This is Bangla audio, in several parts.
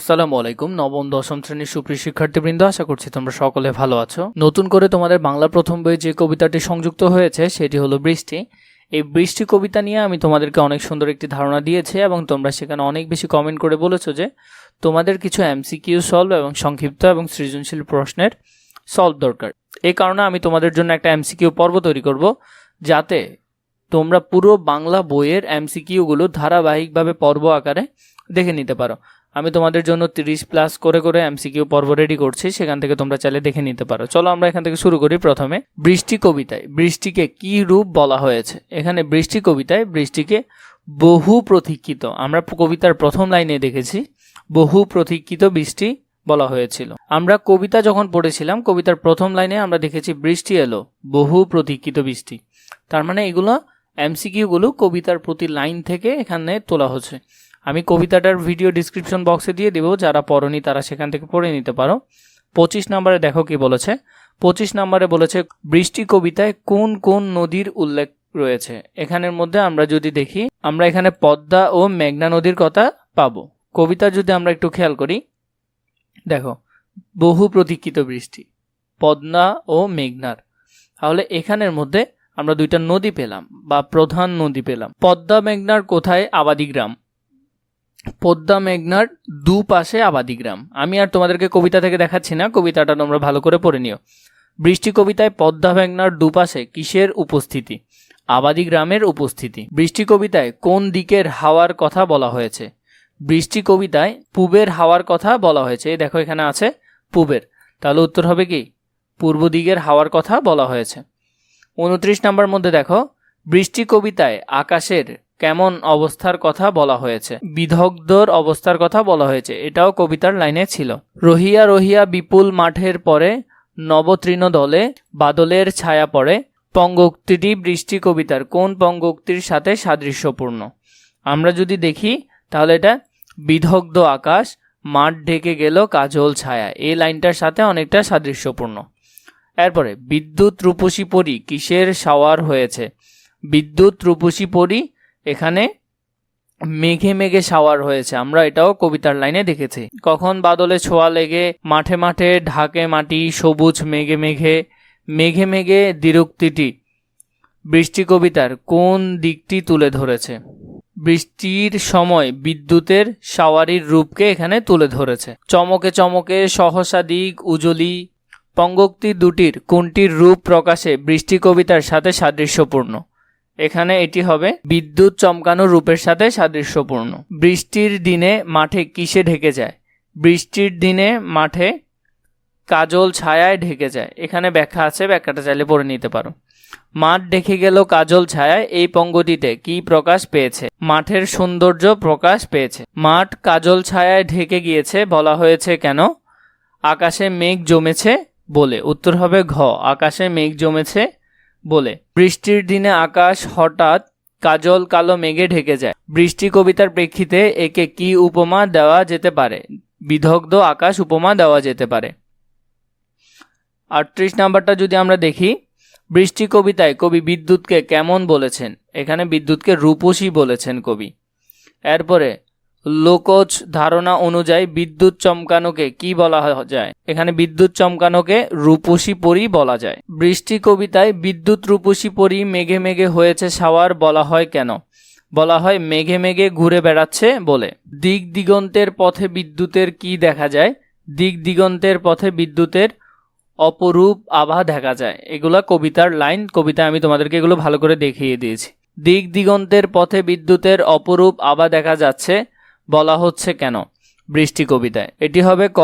আসসালামু আলাইকুম, নবম, দশম শ্রেণির সুপ্রিয় শিক্ষার্থীবৃন্দ, আশা করছি তোমরা সকলে ভালো আছো। নতুন করে তোমাদের বাংলা প্রথম বই যে কবিতাটি সংযুক্ত হয়েছে, সেটি হলো বৃষ্টি। এই বৃষ্টি কবিতা নিয়ে আমি তোমাদেরকে অনেক সুন্দর একটি ধারণা দিয়েছি এবং তোমরা সেখানে অনেক বেশি কমেন্ট করে বলেছ যে, তোমাদের কিছু এমসিকিউ সলভ এবং সংক্ষিপ্ত এবং সৃজনশীল প্রশ্নের সলভ দরকার। এই কারণে আমি তোমাদের জন্য একটা এমসিকিউ পর্ব তৈরি করব, যাতে তোমরা পুরো বাংলা বইয়ের এমসিকিউগুলো ধারাবাহিকভাবে পর্ব আকারে দেখে নিতে পারো। আমি তোমাদের জন্য তিরিশ প্লাস করে করে এমসিকিউ পর্ব রেডি করছি, সেখান থেকে তোমরা চাইলে দেখে নিতে পারো। চলো আমরা এখান থেকে শুরু করি প্রথমে। বৃষ্টি কবিতায়। বৃষ্টিকে কি রূপ বলা হয়েছে? এখানে বৃষ্টি কবিতায় বৃষ্টিকে বহু প্রতীক্ষিত। আমরা কবিতার প্রথম লাইনে দেখেছি, বহু প্রতীক্ষিত বৃষ্টি বলা হয়েছিল। আমরা কবিতা যখন পড়েছিলাম, কবিতার প্রথম লাইনে আমরা দেখেছি, বৃষ্টি এলো, বহু প্রতীক্ষিত বৃষ্টি। তার মানে এগুলো এমসিকিউগুলো কবিতার প্রতি লাইন থেকে এখানে তোলা হচ্ছে। আমি কবিতাটার ভিডিও ডিসক্রিপশন বক্সে দিয়ে দেবো, যারা পড়নি তারা সেখান থেকে পড়ে নিতে পারো। পঁচিশ নম্বরে দেখো কি বলেছে। পঁচিশ নম্বরে বলেছে, বৃষ্টি কবিতায় কোন কোন নদীর উল্লেখ রয়েছে? এখানের মধ্যে আমরা যদি দেখি, আমরা এখানে পদ্মা ও মেঘনা নদীর কথা পাবো। কবিতা যদি আমরা একটু খেয়াল করি, দেখো, বহু প্রতীক্ষিত বৃষ্টি, পদ্মা ও মেঘনার। তাহলে এখানের মধ্যে আমরা দুইটা নদী পেলাম, বা প্রধান নদী পেলাম। পদ্মা, মেঘনার কোথায়? আবাদি গ্রাম। পদ্মা মেঘনার দুপাশে আবাদি গ্রাম। আমি আর তোমাদেরকে কবিতা থেকে দেখাচ্ছি না, কবিতাটা তোমরা ভালো করে পড়ে নিও। বৃষ্টি কবিতায় পদ্মা মেঘনার দুপাশে কিসের উপস্থিতি? আবাদি গ্রামের উপস্থিতি। বৃষ্টি কবিতায় কোন দিকের হাওয়ার কথা বলা হয়েছে? বৃষ্টি কবিতায় পূবের হাওয়ার কথা বলা হয়েছে। এই দেখো এখানে আছে পূবের। তাহলে উত্তর হবে কি? পূর্ব দিকের হাওয়ার কথা বলা হয়েছে। উনত্রিশ নম্বর মধ্যে দেখো, বৃষ্টি কবিতায় আকাশের কেমন অবস্থার কথা বলা হয়েছে। বিধগ্ধর অবস্থার কথা বলা হয়েছে। এটাও কবিতার লাইনে ছিল। রহিয়া রহিয়া বিপুল মাঠের পরে নবতৃণ দলে বাদলের ছায়া পড়ে। পঙ্গোক্তিটি বৃষ্টি কবিতার। কোন পঙ্গোক্তির সাথে সাদৃশ্যপূর্ণ? আমরা যদি দেখি, তাহলে এটা বিধগ্ধ আকাশ, মাঠ ঢেকে গেল কাজল ছায়া। এই লাইনটার সাথে অনেকটা সাদৃশ্যপূর্ণ। এরপরে, বিদ্যুৎ রূপসী পরি কিসের সাওয়ার হয়েছে? বিদ্যুৎ রূপসী পরি এখানে মেঘে মেঘে সাওয়ার হয়েছে। আমরা এটাও কবিতার লাইনে দেখেছি। কখন বাদলে ছোঁয়া লেগে মাঠে মাঠে ঢাকে মাটি সবুজ মেঘে মেঘে মেঘে মেঘে দ্বিরুক্তিটি। বৃষ্টি কবিতার কোন দিকটি তুলে ধরেছে? বৃষ্টির সময় বিদ্যুতের সাওয়ারির রূপকে এখানে তুলে ধরেছে। চমকে চমকে সহসা দিক উজলি পঙ্গোক্তি দুটির কোনটির রূপ প্রকাশে বৃষ্টি কবিতার সাথে সাদৃশ্যপূর্ণ? এখানে এটি হবে বিদ্যুৎ চমকানো রূপের সাথে সাদৃশ্যপূর্ণ। বৃষ্টির দিনে মাঠে কিসে ঢেকে যায়? বৃষ্টির দিনে মাঠে কাজল ছায়ায় ঢেকে যায়। এখানে ব্যাখ্যা আছে, ব্যাখ্যাটা চাইলে পড়ে নিতে পারো। মাঠ ঢেকে গেল কাজল ছায়ায় এই পঙ্গটিতে কি প্রকাশ পেয়েছে? মাঠের সৌন্দর্য প্রকাশ পেয়েছে। মাঠ কাজল ছায়ায় ঢেকে গিয়েছে বলা হয়েছে কেন? আকাশে মেঘ জমেছে বলে। উত্তর হবে ঘ, আকাশে মেঘ জমেছে বলে, বৃষ্টির দিনে আকাশ হঠাৎ কাজল কালো মেঘে ঢেকে যায়। বৃষ্টি কবিতার প্রেক্ষিতে একে কি উপমা দেওয়া যেতে পারে? বিদগ্ধ আকাশ উপমা দেওয়া যেতে পারে। আটত্রিশ নাম্বারটা যদি আমরা দেখি, বৃষ্টি কবিতায় কবি বিদ্যুৎকে কেমন বলেছেন? এখানে বিদ্যুৎকে রূপসী বলেছেন কবি। এরপরে লোকজ ধারণা অনুযায়ী বিদ্যুৎ চমকানোকে কি বলা যায়? এখানে বিদ্যুৎ চমকানোকে রূপসী পরী বলা যায়। বৃষ্টি কবিতায় বিদ্যুৎ রূপসী পরী মেঘে মেঘে হয়েছে সাওয়ার বলা হয় কেন? বলা হয় মেঘে মেঘে ঘুরে বেড়াচ্ছে বলে। দিক দিগন্তের পথে বিদ্যুতের কি দেখা যায়? দিক দিগন্তের পথে বিদ্যুতের অপরূপ আভা দেখা যায়। এগুলা কবিতার লাইন। কবিতা আমি তোমাদেরকে এগুলো ভালো করে দেখিয়ে দিয়েছি। দিক দিগন্তের পথে বিদ্যুতের অপরূপ আভা দেখা যাচ্ছে বলা হচ্ছে কেন? বৃষ্টি কবিতায়। এটি হবে ক,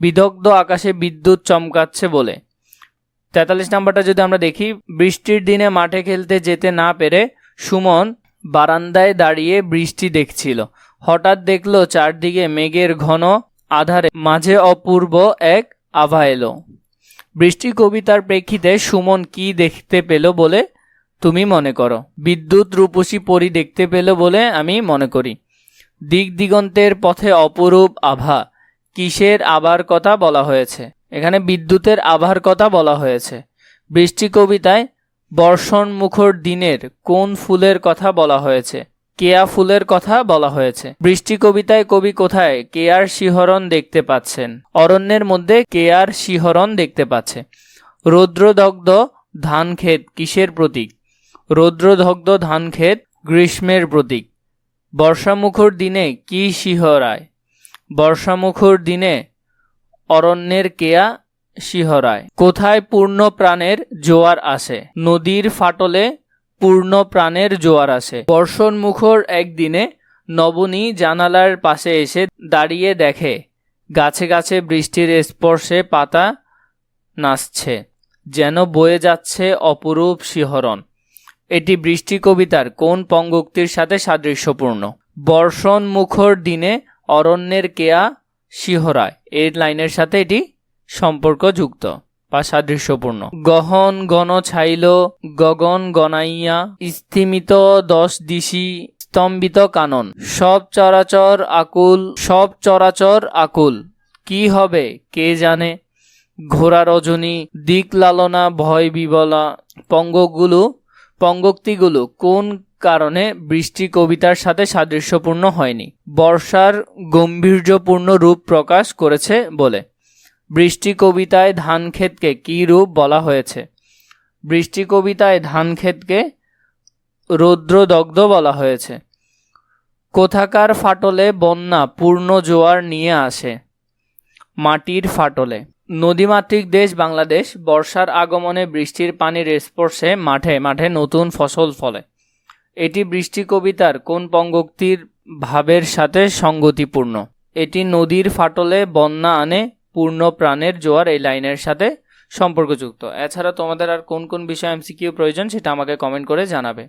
বিদগ্ধ আকাশে বিদ্যুৎ চমকাচ্ছে বলে। তেতাল্লিশ নাম্বারটা যদি আমরা দেখি, বৃষ্টির দিনে মাঠে খেলতে যেতে না পেরে সুমন বারান্দায় দাঁড়িয়ে বৃষ্টি দেখছিল। হঠাৎ দেখল চারদিকে মেঘের ঘন আধারে মাঝে অপূর্ব এক আভা এলো। বৃষ্টি কবিতার প্রেক্ষিতে সুমন কি দেখতে পেল বলে তুমি মনে করো? বিদ্যুৎ রূপসী পরি দেখতে পেল বলে আমি মনে করি। দিক দিগন্তের পথে অপরূপ আভা। কিসের আবার কথা বলা হয়েছে? এখানে বিদ্যুতের আভার কথা বলা হয়েছে। বৃষ্টি কবিতায়, বর্ষণ মুখর দিনের কোন ফুলের কথা বলা হয়েছে? কেয়া ফুলের কথা বলা হয়েছে। বৃষ্টি কবিতায় কবি কোথায় কেয়ার শিহরণ দেখতে পাচ্ছেন? অরণ্যের মধ্যে কেয়ার শিহরণ দেখতে পাচ্ছে। রৌদ্রদগ্ধ ধান ক্ষেত কিসের প্রতীক? রৌদ্রদগ্ধ ধান ক্ষেত গ্রীষ্মের প্রতীক। বর্ষামুখর দিনে কি শিহরায়? বর্ষামুখর দিনে অরণ্যের কেয়া শিহরায়? কোথায় পূর্ণ প্রাণের জোয়ার আসে? নদীর ফাটলে পূর্ণ প্রাণের জোয়ার আসে। বর্ষণ মুখর একদিনে নবনী জানালার পাশে এসে দাঁড়িয়ে দেখে, গাছে গাছে বৃষ্টির স্পর্শে পাতা নাচছে, যেন বয়ে যাচ্ছে অপরূপ শিহরণ। এটি বৃষ্টি কবিতার কোন পঙ্গক্তির সাথে সাদৃশ্যপূর্ণ? বর্ষণ মুখর দিনে অরণ্যের কেয়া শিহরায়। এর লাইনের সাথে এটি সম্পর্কযুক্ত বা সাদৃশ্যপূর্ণ। গহন গণ ছাইল, গগন গনাইয়া স্থিমিত দশ দিশি, স্তম্ভিত কানন। সব চরাচর আকুল, সব চরাচর আকুল। কি হবে, কে জানে? ঘোড়া রজনী, দিক লালনা, ভয় বিবলা। পঙ্গগুলো পঙ্গক্তিগুলো কোন কারণে বৃষ্টি কবিতার সাথে সাদৃশ্যপূর্ণ হয়নি? বর্ষার গম্ভীর্যপূর্ণ রূপ প্রকাশ করেছে বলে। বৃষ্টি কবিতায় ধান ক্ষেতকে কী রূপ বলা হয়েছে? বৃষ্টি কবিতায় ধান ক্ষেতকে রৌদ্রদগ্ধ বলা হয়েছে। কোথাকার ফাটলে বন্যা পূর্ণ জোয়ার নিয়ে আসে। মাটির ফাটলে। নদীমাতৃক দেশ বাংলাদেশ, বর্ষার আগমনে বৃষ্টির পানির স্পর্শে মাঠে মাঠে নতুন ফসল ফলে। এটি বৃষ্টি কবিতার কোন পঙ্গক্তির ভাবের সাথে সঙ্গতিপূর্ণ? এটি নদীর ফাটলে বন্যা আনে, পূর্ণ প্রাণের জোয়ার এই লাইনের সাথে সম্পর্কযুক্ত। এছাড়া তোমাদের আর কোন কোন বিষয় এমসিকিউ প্রয়োজন সেটা আমাকে কমেন্ট করে জানাবে।